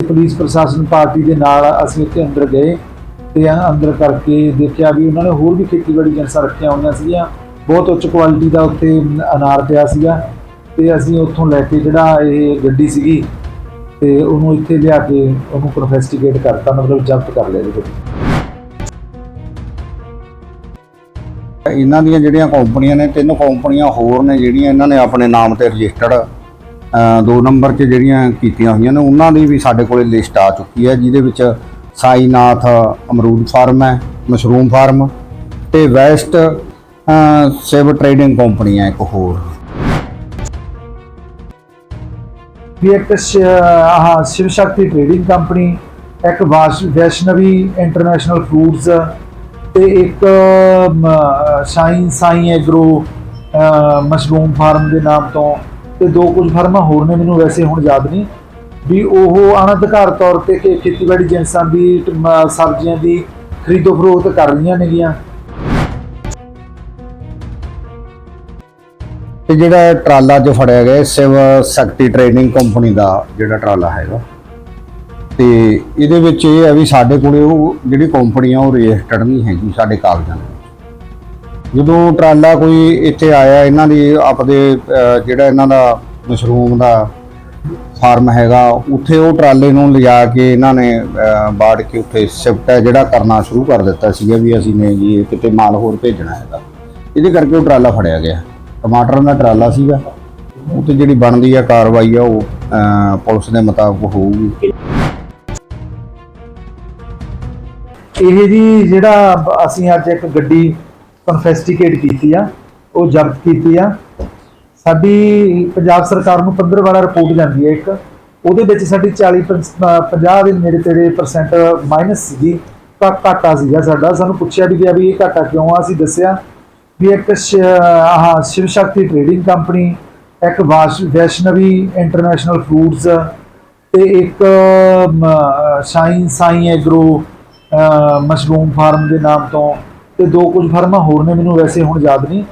Police ਪ੍ਰਸ਼ਾਸਨ party ਦੇ ਨਾਲ ਅਸੀਂ ਉੱਥੇ ਅੰਦਰ ਗਏ ਤੇ ਅੰਦਰ ਕਰਕੇ ਦੇਖਿਆ ਵੀ ਉਹਨਾਂ ਨੇ ਹੋਰ ਵੀ ਖੇਤੀਬਾੜੀ ਜਿਨਸਾਂ ਰੱਖੀਆਂ ਹੋਈਆਂ ਸੀਗੀਆਂ। ਬਹੁਤ ਉੱਚ ਕੁਆਲਿਟੀ ਦਾ ਉੱਥੇ ਅਨਾਰ ਪਿਆ ਸੀਗਾ ਤੇ ਅਸੀਂ ਉੱਥੋਂ ਲੈ ਕੇ ਜਿਹੜਾ ਇਹ ਗੱਡੀ ਸੀਗੀ ਤੇ ਉਹਨੂੰ ਇੱਥੇ ਲਿਆ ਕੇ ਉਹਨੂੰ ਇਨਵੈਸਟੀਗੇਟ ਕਰਤਾ, ਮਤਲਬ ਜ਼ਬਤ ਕਰ ਲਿਆ ਜੀ ਇਹਨਾਂ ਦੀਆਂ ਜਿਹੜੀਆਂ ਕੰਪਨੀਆਂ ਨੇ, ਤਿੰਨ ਕੰਪਨੀਆਂ ਹੋਰ ਨੇ ਜਿਹੜੀਆਂ ਇਹਨਾਂ ਨੇ ਆਪਣੇ ਨਾਮ ਤੇ ਰਜਿਸਟਰਡ ਦੋ ਨੰਬਰ 'ਚ ਜਿਹੜੀਆਂ ਕੀਤੀਆਂ ਹੋਈਆਂ ਨੇ ਉਹਨਾਂ ਦੀ ਵੀ ਸਾਡੇ ਕੋਲੇ ਲਿਸਟ ਆ ਚੁੱਕੀ ਹੈ ਜਿਹਦੇ ਵਿੱਚ ਸਾਈਨਾਥ ਅਮਰੂਦ ਫਾਰਮ ਹੈ ਮਸ਼ਰੂਮ ਫਾਰਮ ਤੇ ਵੈਸਟ ਸਿਵ ਟਰੇਡਿੰਗ ਕੰਪਨੀ ਹੈ ਇੱਕ ਹੋਰ। ਵੀ ਇੱਕ ਸ਼- ਆਹ ਸ਼ਿਵ ਸ਼ਕਤੀ ਟ੍ਰੇਡਿੰਗ ਕੰਪਨੀ ਇੱਕ ਵਾਸ਼- ਵੈਸ਼ਨਵੀ ਇੰਟਰਨੈਸ਼ਨਲ ਫੂਡਸ ਤੇ ਇੱਕ ਮ, shine Sai agro mushroom farm ਦੇ ਨਾਮ ਤੋਂ ਤੇ ਦੋ ਕੁਝ ਫਰਮਾਂ ਹੋਰ ਨੇ ਮੈਨੂੰ ਵੈਸੇ ਹੁਣ ਯਾਦ ਨਹੀਂ, ਵੀ ਉਹ ਅਣਅਧਿਕਾਰ ਤੌਰ ਤੇ ਕਿ ਖੇਤੀਬਾੜੀ ਜਿਨਸਾਂ ਦੀ ਸਬਜ਼ੀਆਂ ਦੀ ਖਰੀਦੋ ਫਰੋਖਤ ਕਰ ਰਹੀਆਂ ਨੇਗੀਆਂ। ਤੇ ਜਿਹੜਾ ਟਰਾਲਾ 'ਚ ਫੜਿਆ ਗਿਆ ਸਿਵ ਸ਼ਕਤੀ ਟ੍ਰੇਨਿੰਗ ਕੰਪਨੀ ਦਾ ਜਿਹੜਾ ਟਰਾਲਾ ਹੈਗਾ। ਤੇ ਇਹਦੇ ਵਿੱਚ ਇਹ ਹੈ ਵੀ ਸਾਡੇ ਕੋਲੇ ਉਹ ਜਿਹੜੀ ਕੰਪਨੀ ਆ ਉਹ ਰਜਿਸਟਰਡ ਨਹੀਂ ਹੈਗੀ ਸਾਡੇ ਕਾਗਜ਼ਾਂ ਦੇ ਜਦੋਂ ਟਰਾਲਾ ਕੋਈ ਇੱਥੇ ਆਇਆ, ਇਹਨਾਂ ਦੀ ਆਪਦੇ ਜਿਹੜਾ ਇਹਨਾਂ ਦਾ ਮਸ਼ਰੂਮ ਦਾ ਫਾਰਮ ਹੈਗਾ, ਉੱਥੇ ਉਹ ਟਰਾਲੇ ਨੂੰ ਲਿਜਾ ਕੇ ਇਹਨਾਂ ਨੇ ਬਾੜ ਕੇ ਉੱਥੇ ਸ਼ਿਫਟ ਹੈ, ਜਿਹੜਾ ਕਰਨਾ ਸ਼ੁਰੂ ਕਰ ਦਿੱਤਾ ਸੀਗਾ ਵੀ ਅਸੀਂ ਨੇ ਜੀ, ਇਹ ਕਿਤੇ ਮਾਲ ਹੋਰ ਭੇਜਣਾ ਹੈਗਾ। ਇਹਦੇ ਕਰਕੇ ਉਹ ਟਰਾਲਾ ਫੜਿਆ ਗਿਆ। ਟਮਾਟਰਾਂ ਦਾ ਟਰਾਲਾ ਸੀਗਾ। ਉਹ ਤੇ ਜਿਹੜੀ ਬਣਦੀ ਆ ਕਾਰਵਾਈ ਆ, ਉਹ ਪੁਲਿਸ ਦੇ ਮੁਤਾਬਕ ਹੋਊਗੀ। ਇਹ ਜੀ ਜਿਹੜਾ ਅਸੀਂ ਅੱਜ ਇੱਕ ਗੱਡੀ ਕਨਫੈਸਟੀਕੇਟ ਕੀਤੀ ਆ ਉਹ ਜ਼ਬਤ ਕੀਤੀ ਆ। ਸਾਡੀ ਪੰਜਾਬ ਸਰਕਾਰ ਨੂੰ 15 ਵਾਲਾ ਰਿਪੋਰਟ ਜਾਂਦੀ ਹੈ ਇੱਕ। ਉਹਦੇ ਵਿੱਚ ਸਾਡੀ 40 ਪੰਸ- ਅ, 50 ਦੇ ਨੇੜੇ ਤੇੜੇ ਪਰਸੈਂਟ ਮਾਈਨਸ ਸੀਗੀ। ਤਾਂ ਘਾਟਾ ਸੀਗਾ ਸਾਡਾ। ਸਾਨੂੰ ਪੁੱਛਿਆ ਵੀ ਗਿਆ ਵੀ ਇਹ ਘਾਟਾ ਕਿਉਂ ਆ? ਅਸੀਂ ਦੱਸਿਆ ਵੀ ਇੱਕ ਸ਼- ਆਹ ਸ਼ਿਵ ਸ਼ਕਤੀ ਟ੍ਰੇਡਿੰਗ ਕੰਪਨੀ ਇੱਕ ਵਾਸ਼- ਵੈਸ਼ਨਵੀ ਇੰਟਰਨੈਸ਼ਨਲ ਫੂਡਸ ਤੇ ਇੱਕ ਮ, shine Sai agro mushroom farm ਦੇ ਨਾਮ ਤੋਂ ਤੇ ਦੋ ਕੁਝ ਫਰਮਾਂ ਹੋਰ ਨੇ ਮੈਨੂੰ ਵੈਸੇ ਹੁਣ ਯਾਦ ਨਹੀਂ,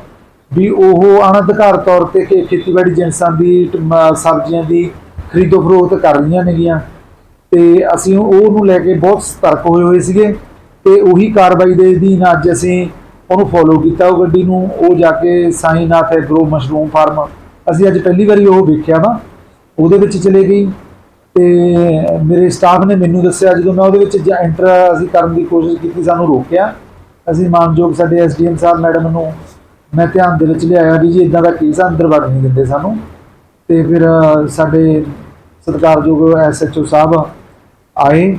ਵੀ ਉਹ ਅਣਅਧਿਕਾਰ ਤੌਰ ਤੇ ਕਿ ਖੇਤੀਬਾੜੀ ਜਿਨਸਾਂ ਦੀ ਟ- ਸਬਜ਼ੀਆਂ ਦੀ ਖਰੀਦੋ ਫਰੋਖਤ ਕਰ ਰਹੀਆਂ ਨੇਗੀਆਂ ਤੇ ਅਸੀਂ ਉਹ ਨੂੰ ਲੈ ਕੇ ਬਹੁਤ ਸਤਰਕ ਹੋਏ ਹੋਏ ਸੀਗੇ ਤੇ ਉਹੀ ਕਾਰਵਾਈ ਦੇ ਅਧੀਨ ਅੱਜ ਅਸੀਂ ਉਹਨੂੰ ਫੋਲੋ ਕੀਤਾ ਉਹ ਗੱਡੀ ਨੂੰ, ਉਹ ਜਾ ਕੇ ਸਾਈਨਾਥ ਐਗਰੋ ਮਸ਼ਰੂਮ ਫਾਰਮ ਅਸੀਂ ਅੱਜ ਪਹਿਲੀ ਵਾਰੀ ਉਹ ਵੇਖਿਆ ਵਾ, ਉਹਦੇ ਵਿੱਚ ਚਲੇ ਗਈ ਤੇ ਮੇਰੇ ਸਟਾਫ ਨੇ ਮੈਨੂੰ ਦੱਸਿਆ ਜਦੋਂ ਮੈਂ ਉਹਦੇ ਵਿੱਚ ਐਂਟਰ ਅਸੀਂ ਕਰਨ ਦੀ ਕੋਸ਼ਿਸ਼ ਕੀਤੀ ਸਾਨੂੰ ਰੋਕਿਆ। ਅਸੀਂ ਮਾਨਯੋਗ ਸਾਡੇ ਐਸਡੀਐਮ ਸਾਹਿਬ ਮੈਡਮ ਨੂੰ ਮੈਂ ਧਿਆਨ ਦੇ ਵਿੱਚ ਲਿਆਇਆ ਵੀ ਜੀ ਇਦਾਂ ਦਾ ਕੇਸ ਆ, ਅੰਦਰ ਵੜ ਨਹੀਂ ਦਿੰਦੇ ਸਾਨੂੰ। ਤੇ ਫਿਰ ਸਾਡੇ ਸਤਿਕਾਰਯੋਗ ਐਸਐਚਓ ਸਾਹਿਬ ਆਏ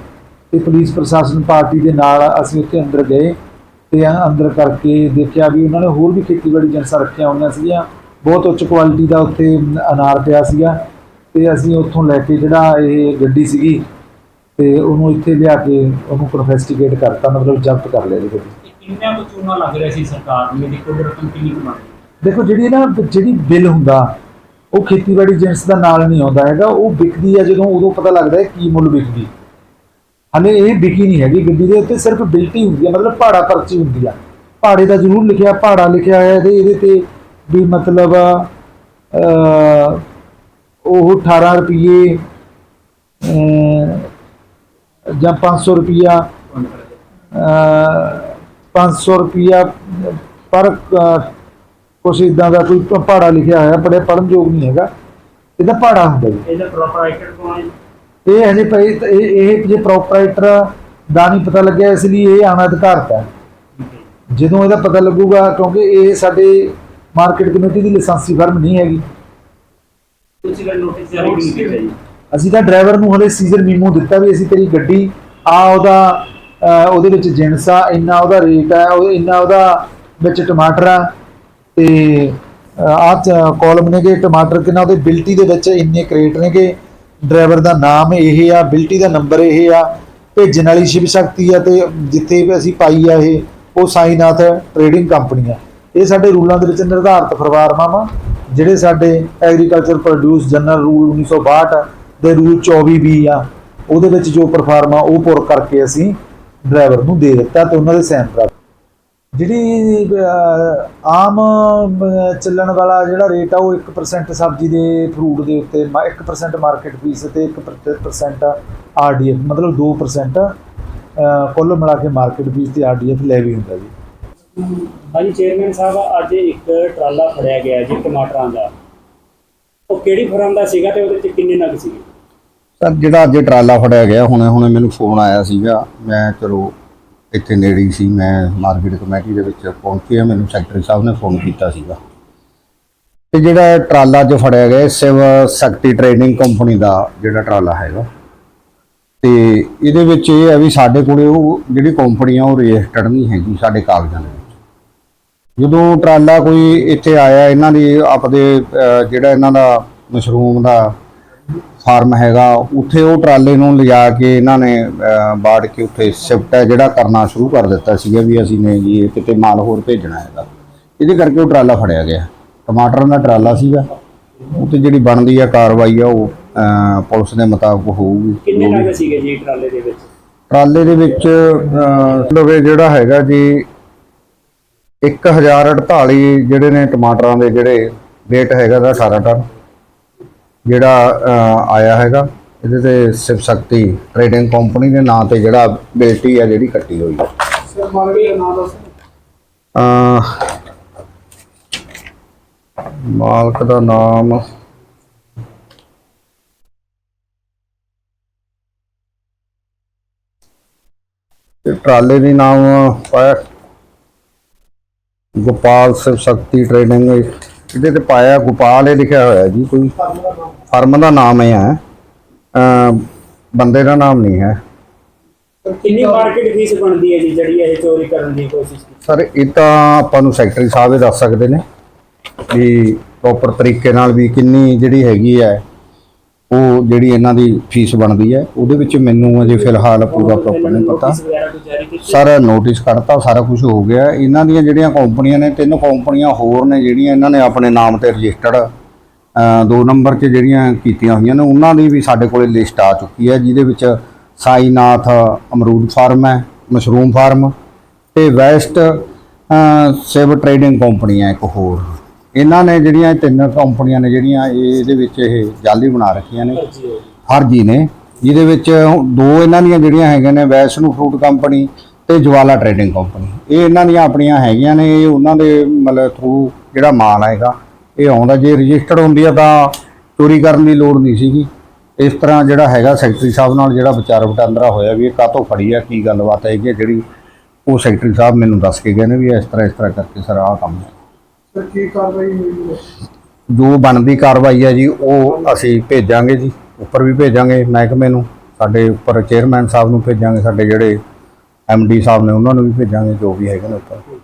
ਤੇ ਪੁਲਿਸ ਪ੍ਰਸ਼ਾਸਨ ਪਾਰਟੀ ਦੇ ਨਾਲ ਅਸੀਂ ਉੱਥੇ ਅੰਦਰ ਗਏ ਤੇ ਅੰਦਰ ਕਰਕੇ ਦੇਖਿਆ ਵੀ ਉਹਨਾਂ ਨੇ ਹੋਰ ਵੀ ਖੇਤੀਬਾੜੀ ਜਿਨਸਾਂ ਰੱਖੀਆਂ ਹੋਈਆਂ ਸੀਗੀਆਂ। ਬਹੁਤ ਉੱਚ ਕੁਆਲਿਟੀ ਦਾ ਉੱਥੇ ਅਨਾਰ ਪਿਆ ਸੀਗਾ ਤੇ ਅਸੀਂ ਉੱਥੋਂ ਲੈ ਕੇ ਜਿਹੜਾ ਇਹ ਗੱਡੀ ਸੀਗੀ ਤੇ ਉਹਨੂੰ ਇੱਥੇ ਲਿਆ ਕੇ ਉਹਨੂੰ ਇਨਵੈਸਟੀਗੇਟ ਕਰਤਾ, ਮਤਲਬ ਜ਼ਬਤ ਕਰ ਲਿਆ ਜੀ। ਗੱਡੀ ਕਿੰਨਾ ਕੁ ਚੂਨਾ ਲੱਗ ਰਿਹਾ ਸੀ ਸਰਕਾਰ ਨੂੰ? ਇਹਦੀ ਕੁੱਲ ਰਕਮ ਕਿੰਨੀ ਕੁ ਬਣ ਦੇਖੋ, ਜਿਹੜੀ ਨਾ ਜਿਹੜੀ ਬਿੱਲ ਹੁੰਦਾ, ਉਹ ਖੇਤੀਬਾੜੀ ਜਿਨਸ ਦਾ ਨਾਲ ਨਹੀਂ ਆਉਂਦਾ ਹੈਗਾ। ਉਹ ਵਿਕਦੀ ਆ ਜਦੋਂ ਉਦੋਂ ਪਤਾ ਲੱਗਦਾ ਹੈ ਕੀ ਮੁੱਲ ਵਿਕਦੀ। ਹਲੇ ਇਹ ਵਿਕੀ ਨਹੀਂ ਹੈਗੀ ਗੱਡੀ ਦੇ ਉੱਤੇ, ਸਿਰਫ ਬਿਲਟੀ ਹੁੰਦੀ ਹੈ ਮਤਲਬ ਪਹਾੜਾ ਪਰਚੀ ਹੁੰਦੀ ਆ। ਪਹਾੜੇ ਦਾ ਜ਼ਰੂਰ ਲਿਖਿਆ ਪਹਾੜਾ ਲਿਖਿਆ ਹੋਇਆ ਤੇ ਇਹਦੇ ਤੇ ਵੀ ਮਤਲਬ ਉਹ 18 ਰੁਪਏ ਅ ਜਾਂ 500 ਰੁਪਿਆ ਅ 500 ਰੁਪਿਆ ਪਰ ਕੁਛ ਇਦਾਂ ਦਾ ਕੋਈ ਪਹਾੜਾ ਲਿਖਿਆ ਹੋਇਆ ਪੜ੍ਹੇ ਪੜ੍ਹਨ ਯੋਗ ਨਹੀਂ ਹੈਗਾ। ਇਹਦਾ ਪਹਾੜਾ ਹੁੰਦਾ ਜੀ। ਇਹਦਾ ਪ੍ਰੋਪਰਾਈਟਰ ਕੌਣ ਹੈ? ਇਹ ਹਜੇ ਇਹ ਜੇ ਪ੍ਰੋਪਰਾਈਟਰ ਦਾ ਨਹੀਂ ਪਤਾ ਲੱਗਿਆ ਇਸ ਲਈ ਇਹ ਅਣਅਧਿਕਾਰਤ ਹੈ। ਜਦੋਂ ਇਹਦਾ ਪਤਾ ਲੱਗੂਗਾ ਕਿਉਂਕਿ ਇਹ ਸਾਡੇ ਮਾਰਕੀਟ ਕਮੇਟੀ ਦੀ ਲਾਇਸੈਂਸੀ ਫਰਮ ਨਹੀਂ ਹੈਗੀ। ਅਸੀਂ ਤਾਂ ਡਰਾਈਵਰ ਨੂੰ ਹਲੇ ਸੀਜ਼ਨ ਮੀਮੋ ਦਿੱਤਾ ਵੀ ਅਸੀਂ ਤੇਰੀ ਗੱਡੀ ਆ ਉਹਦਾ ਉਹਦੇ ਵਿੱਚ ਜਿਣਸ ਆ, ਇੰਨਾ ਉਹਦਾ ਰੇਟ ਆ ਉਹ ਇੰਨਾ ਉਹਦਾ ਵਿੱਚ ਟਮਾਟਰ ਆ ਤੇ ਆ ਕਾਲਮ ਨੇਗੇ, ਟਮਾਟਰ ਕਿੰਨਾ ਉਹਦੇ ਬਿਲਟੀ ਦੇ ਵਿੱਚ ਇੰਨੇ ਕ੍ਰੇਟ ਨੇਗੇ। ਡਰਾਈਵਰ ਦਾ ਨਾਮ ਇਹ ਆ, ਬਿਲਟੀ ਦਾ ਨੰਬਰ ਇਹ ਆ, ਭੇਜਣ ਵਾਲੀ ਸ਼ਿਵ ਸ਼ਕਤੀ ਆ ਤੇ ਜਿੱਥੇ ਵੀ ਅਸੀਂ ਪਾਈ ਆ ਇਹ, ਉਹ ਸਾਈਨਾਥ ਟ੍ਰੇਡਿੰਗ ਕੰਪਨੀ ਆ। ਇਹ ਸਾਡੇ ਰੂਲਾਂ ਦੇ ਵਿੱਚ ਨਿਰਧਾਰਤ ਫਰਵਾਰਮਾਂ ਵਾ, ਜਿਹੜੇ ਸਾਡੇ ਐਗਰੀਕਲਚਰ ਪ੍ਰੋਡਿਊਸ ਜਨਰਲ ਰੂਲ 1962 ਦੇ ਰੂਲ 24 ਵੀ ਆ, ਉਹਦੇ ਵਿੱਚ ਜੋ ਪਰਫਾਰਮਾ ਉਹ ਪੁਰ ਕਰਕੇ ਅਸੀਂ ਡਰਾਈਵਰ ਨੂੰ ਦੇ ਦਿੱਤਾ ਤੇ ਉਹਨਾਂ ਦੇ ਸਾਈਨ ਪ੍ਰਾਪਤ ਜਿਹੜੀ ਆਮ ਚੱਲਣ ਵਾਲਾ ਜਿਹੜਾ ਰੇਟ ਆ ਉਹ 1% ਸਬਜ਼ੀ ਦੇ ਫਰੂਟ ਦੇ ਉੱਤੇ 1% ਮਾਰਕੀਟ ਫੀਸ ਤੇ 1% ਆਰਡੀਐਫ ਮਤਲਬ 2% ਕੁੱਲ ਮਿਲਾ ਕੇ ਮਾਰਕੀਟ ਫੀਸ ਤੇ ਆਰਡੀਐਫ ਲੈਵੀ ਹੁੰਦਾ ਜੀ। ਹਾਂਜੀ ਚੇਅਰਮੈਨ ਸਾਹਿਬ, ਅੱਜ ਇੱਕ ਟਰਾਲਾ ਫੜਿਆ ਗਿਆ ਜੀ ਟਮਾਟਰਾਂ ਦਾ। ਉਹ ਕਿਹੜੀ ਫਰਮ ਦਾ ਸੀਗਾ ਤੇ ਉਹਦੇ ਵਿੱਚ ਕਿੰਨੇ ਨਗ ਸੀਗੇ? ਸਰ, ਜਿਹੜਾ ਅੱਜ ਟਰਾਲਾ ਫੜਿਆ ਗਿਆ, ਹੁਣੇ ਹੁਣੇ ਮੈਨੂੰ ਫੋਨ ਆਇਆ ਸੀਗਾ। ਮੈਂ ਚਲੋ ਇੱਥੇ ਨੇੜੇ ਹੀ ਸੀ। ਮੈਂ ਮਾਰਕੀਟ ਕਮੇਟੀ ਦੇ ਵਿੱਚ ਪਹੁੰਚਿਆ ਮੈਨੂੰ ਸੈਕਟਰੀ ਸਾਹਿਬ ਨੇ ਫੋਨ ਕੀਤਾ ਸੀਗਾ। ਤੇ ਜਿਹੜਾ ਟਰਾਲਾ ਅੱਜ ਫੜਿਆ ਗਿਆ ਸਿਵ ਸ਼ਕਤੀ ਟ੍ਰੇਡਿੰਗ ਕੰਪਨੀ ਦਾ ਜਿਹੜਾ ਟਰਾਲਾ ਹੈਗਾ। ਤੇ ਇਹਦੇ ਵਿੱਚ ਇਹ ਹੈ ਵੀ ਸਾਡੇ ਕੋਲੇ ਉਹ ਜਿਹੜੀ ਕੰਪਨੀ ਆ, ਉਹ ਰਜਿਸਟਰਡ ਨਹੀਂ ਹੈਗੀ ਸਾਡੇ ਕਾਗਜ਼ਾਂ ਦੇ ਵਿੱਚ। ਜਦੋਂ ਟਰਾਲਾ ਕੋਈ ਇੱਥੇ ਆਇਆ, ਇਹਨਾਂ ਦੀ ਆਪਦੇ ਜਿਹੜਾ ਇਹਨਾਂ ਦਾ ਮਸ਼ਰੂਮ ਦਾ ਫਾਰਮ ਹੈਗਾ ਉੱਥੇ ਉਹ ਟਰਾਲੇ ਨੂੰ ਲਿਜਾ ਕੇ ਇਹਨਾਂ ਨੇ ਬਾੜ ਕੇ ਉੱਥੇ ਸ਼ਿਫਟ ਹੈ ਜਿਹੜਾ ਕਰਨਾ ਸ਼ੁਰੂ ਕਰ ਦਿੱਤਾ ਸੀਗਾ ਵੀ ਅਸੀਂ ਨੇ ਜੀ ਕਿਤੇ ਮਾਲ ਹੋਰ ਭੇਜਣਾ ਹੈਗਾ। ਇਹਦੇ ਕਰਕੇ ਉਹ ਟਰਾਲਾ ਫੜਿਆ ਗਿਆ। ਟਮਾਟਰਾਂ ਦਾ ਟਰਾਲਾ ਸੀਗਾ। ਉਹ ਤੇ ਜਿਹੜੀ ਬਣਦੀ ਆ ਕਾਰਵਾਈ ਆ ਉਹ ਪੁਲਿਸ ਦੇ ਮੁਤਾਬਕ ਹੋਊਗੀ। ਕਿੰਨੇ ਨਗ ਸੀਗੇ ਜੀ ਟਰਾਲੇ ਦੇ ਵਿੱਚ? ਟਰਾਲੇ ਦੇ ਵਿੱਚ ਲਵੇ ਜਿਹੜਾ ਹੈਗਾ ਜੀ 1048 ਜਿਹੜੇ ਨੇ ਟਮਾਟਰਾਂ ਦੇ ਜਿਹੜੇ weight ਹੈਗਾ ਦਾ 18 ਟਨ। ਜਿਹੜਾ ਆਇਆ ਹੈਗਾ ਇਹਦੇ ਤੇ ਸਿਵ ਸ਼ਕਤੀ ਟ੍ਰੇਡਿੰਗ ਕੰਪਨੀ ਦੇ ਨਾਂ ਤੇ ਜਿਹੜਾ ਬੇਟੀ ਆ ਜਿਹੜੀ ਕੱਟੀ ਹੋਈ ਹੈ ਮਾਲਕ ਦਾ ਨਾਮ। ਤੇ ਟਰਾਲੇ ਦੇ ਨਾਮ ਪਾਇਆ। ਗੋਪਾਲ ਸਿਵ ਸ਼ਕਤੀ ਟ੍ਰੇਡਿੰਗ ਇਹਦੇ ਤੇ ਪਾਇਆ ਗੋਪਾਲ ਇਹ ਲਿਖਿਆ ਹੋਇਆ ਜੀ ਕੋਈ ਫਰਮ ਦਾ ਨਾਮ ਇਹ ਹੈ। ਬੰਦੇ ਦਾ ਨਾਮ ਨਹੀਂ ਹੈ। ਕਿੰਨੀ ਮਾਰਕੀਟ ਫੀਸ ਬਣਦੀ ਹੈ ਜੀ ਜਿਹੜੀ ਇਹ ਚੋਰੀ ਕਰਨ ਦੀ ਕੋਸ਼ਿਸ਼ ਸਰ ਇਹ ਤਾਂ ਆਪਾਂ ਨੂੰ ਸੈਕਟਰੀ ਸਾਹਿਬ ਹੀ ਦੱਸ ਸਕਦੇ ਨੇ ਵੀ ਪ੍ਰੋਪਰ ਤਰੀਕੇ ਨਾਲ ਵੀ ਕਿੰਨੀ ਜਿਹੜੀ ਹੈਗੀ ਹੈ ਉਹ ਜਿਹੜੀ ਇਹਨਾਂ ਦੀ ਫੀਸ ਬਣਦੀ ਹੈ, ਉਹਦੇ ਵਿੱਚ ਮੈਨੂੰ ਅਜੇ ਫਿਲਹਾਲ ਪੂਰਾ ਪ੍ਰੋਪਰ ਨਹੀਂ ਪਤਾ। ਨੋਟਿਸ ਸਾਰਾ ਨੋਟਿਸ ਕੱਢਤਾ, ਸਾਰਾ ਕੁਝ ਹੋ ਗਿਆ। ਇਹਨਾਂ ਦੀਆਂ ਜਿਹੜੀਆਂ ਕੰਪਨੀਆਂ ਨੇ, ਤਿੰਨ ਕੰਪਨੀਆਂ ਹੋਰ ਨੇ ਜਿਹੜੀਆਂ ਇਹਨਾਂ ਨੇ ਆਪਣੇ ਨਾਮ ਤੇ ਰਜਿਸਟਰਡ ਦੋ ਨੰਬਰ 'ਚ ਜਿਹੜੀਆਂ ਕੀਤੀਆਂ ਹੋਈਆਂ ਨੇ, ਉਹਨਾਂ ਦੀ ਵੀ ਸਾਡੇ ਕੋਲੇ ਲਿਸਟ ਆ ਚੁੱਕੀ ਹੈ, ਜਿਹਦੇ ਵਿੱਚ ਸਾਈਨਾਥ ਅਮਰੂਦ ਫਾਰਮ ਹੈ ਮਸ਼ਰੂਮ ਫਾਰਮ ਤੇ ਵੈਸਟ ਸਿਵ ਟ੍ਰੇਡਿੰਗ ਕੰਪਨੀ ਹੈ ਇੱਕ ਹੋਰ। ਇਹਨਾਂ ਨੇ ਜਿਹੜੀਆਂ ਇਹ ਤਿੰਨ ਕੰਪਨੀਆਂ ਨੇ ਜਿਹੜੀਆਂ ਇਹ ਇਹਦੇ ਵਿੱਚ ਇਹ ਜਾਲੀ ਬਣਾ ਰੱਖੀਆਂ ਨੇ। ਜੀ ਫਰਜੀ ਨੇ। ਜਿਹਦੇ ਵਿੱਚ ਦੋ ਇਹਨਾਂ ਦੀਆਂ ਜਿਹੜੀਆਂ ਹੈਗੀਆਂ ਨੇ ਵੈਸ਼ਨੂ ਫਰੂਟ ਕੰਪਨੀ ਤੇ ਜਵਾਲਾ ਟ੍ਰੇਡਿੰਗ ਕੰਪਨੀ। ਇਹ ਇਹਨਾਂ ਦੀਆਂ ਆਪਣੀਆਂ ਹੈਗੀਆਂ ਨੇ ਇਹ ਉਹਨਾਂ ਦੇ ਮਤਲਬ ਥਰੂ ਜਿਹੜਾ ਮਾਲ ਆਏਗਾ ਇਹ ਆਉਂਦਾ। ਜੇ ਰਜਿਸਟਰਡ ਹੁੰਦੀ ਆ ਤਾਂ ਚੋਰੀ ਕਰਨ ਦੀ ਲੋੜ ਨਹੀਂ ਸੀਗੀ। ਇਸ ਤਰ੍ਹਾਂ ਜਿਹੜਾ ਹੈਗਾ ਸੈਕਟਰੀ ਸਾਹਿਬ ਨਾਲ ਜਿਹੜਾ ਵਿਚਾਰ ਵਟਾਂਦਰਾ ਹੋਇਆ ਵੀ ਇਹ ਕਾਹਤੋਂ ਫੜੀ ਆ ਕੀ ਗੱਲਬਾਤ ਹੈ ਕਿ ਜਿਹੜੀ ਉਹ ਸੈਕਟਰੀ ਸਾਹਿਬ ਮੈਨੂੰ ਦੱਸ ਕੇ ਗਏ ਨੇ ਵੀ ਇਸ ਤਰ੍ਹਾਂ ਇਸ ਤਰ੍ਹਾਂ ਕਰਕੇ ਸਰ ਆਹ ਕੰਮ ਹੈ ਜੋ ਬਣਦੀ ਕਾਰਵਾਈ ਹੈ ਜੀ, ਉਹ ਅਸੀਂ ਭੇਜਾਂਗੇ ਜੀ, ਉੱਪਰ ਵੀ ਭੇਜਾਂਗੇ ਮਹਿਕਮੇ ਨੂੰ, ਸਾਡੇ ਉੱਪਰ ਚੇਅਰਮੈਨ ਸਾਹਿਬ ਨੂੰ ਭੇਜਾਂਗੇ, ਸਾਡੇ ਜਿਹੜੇ ਐਮਡੀ ਸਾਹਿਬ ਨੇ, ਉਹਨਾਂ ਨੂੰ ਵੀ ਭੇਜਾਂਗੇ, ਜੋ ਵੀ ਹੈਗੇ ਨੇ ਉੱਪਰ।